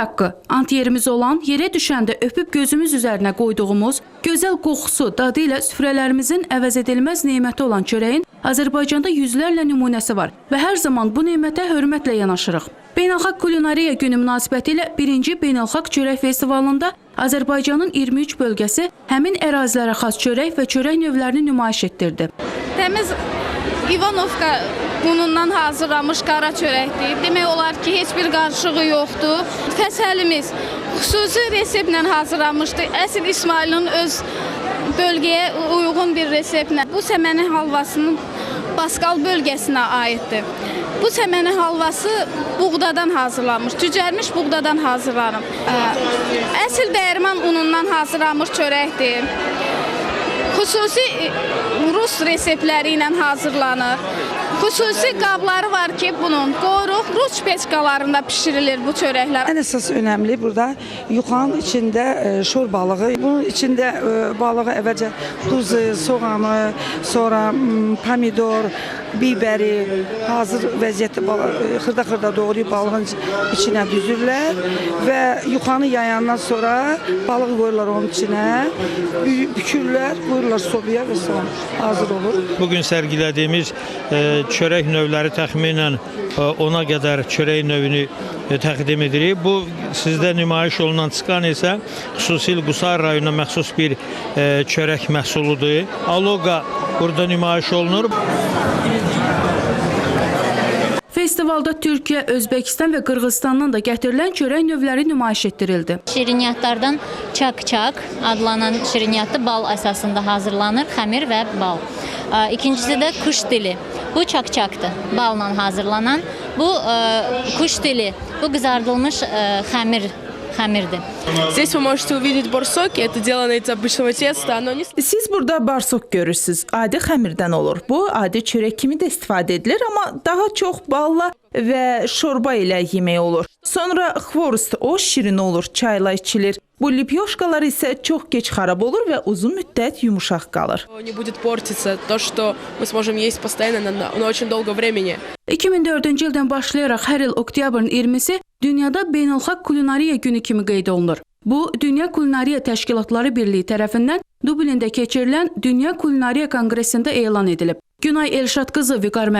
haqqı, ant yerimiz olan yerə düşəndə öpüb gözümüz üzərinə qoyduğumuz, gözəl qoxusu, dadı ilə süfrələrimizin əvəz edilməz neməti olan çörəyin Azərbaycanda yüzlərlə nümunəsi var və hər zaman bu nemətə hörmətlə yanaşırıq. Beynəlxalq Kulinariya Günü münasibətilə 1-ci Beynəlxalq Çörək Festivalında Azərbaycanın 23 bölgəsi həmin ərazilərə xas çörək və çörək növlərini nümayiş etdirdi. Təmiz İvanovka unundan hazırlanmış qara çörəkdir. Demək olar ki, heç bir qarışığı yoxdur. Fəsəlimiz xüsusi reseptlə hazırlanmışdı. Əsl İsmailin öz bölgəyə uyğun bir reseptlə. Bu səməni halvasının Baskal bölgəsinə aiddir. Bu səməni halvası buğdadan hazırlanmış, cücərmiş buğdadan hazırlanıb. Əsl dəyirman unundan hazırlanmış çörəkdir. Xüsusi e, rus reseptləri ilə hazırlanır. Xüsusi qabları var ki, bunun qoruq rus peçkalarında bişirilir bu çörəklər. En esas önemli burada yuxanın içində e, şor balığı. Bunun içində e, balığı əvvəlcə duzu, soğanı, sonra pomidor, biberi hazır vəziyyətdə e, xırda-xırda doğrayıb balığın içinə düzürlər və yuxanı yayandan sonra balığı qoyurlar onun içinə, bü- bükürlər, qoyurlar sobaya və sonra hazır olur. Bugün sərgilədiyimiz e, çörək növləri təxminən e, ona qədər çörək növünü e, təqdim edirik. Bu sizdə nümayiş olunan çıkan isə xüsusilə Qusar rayonuna məxsus bir e, çörək məhsuludur. Aloqa burada nümayiş olunur. Festivalda Türkiyə, Özbəkistan və Qırğızstandan da gətirilən çörək növləri nümayiş etdirildi. Şirinyatlardan çak-çak adlanan şirinyatı bal əsasında hazırlanır, xəmir və bal. İkincisi də kuş dili. Bu çak-çakdır, balla hazırlanan. Bu kuş dili, bu qızardılmış xəmir Hammer'di. Siz burada barsok görürsüz. Adi xəmirdən olur. Bu adi çörək kimi də istifadə edilir, amma daha çox balla və şorba ilə yemək olur. Sonra xvorst o şirin olur, çayla içilir. Bu lipyoşkalar ise çok geç harap olur ve uzun müddet yumuşak kalır. 2004-cü ildən başlayaraq hər il oktyabrın 20-si dünyada beynəlxalq kulinariya günü kimi qeyd olunur. Bu, Dünya Kulinariya Təşkilatları Birliyi tərəfindən Dublində keçirilən Dünya Kulinariya Konqresində elan edilib. Günay Elşad qızı Vüqar Məmmədov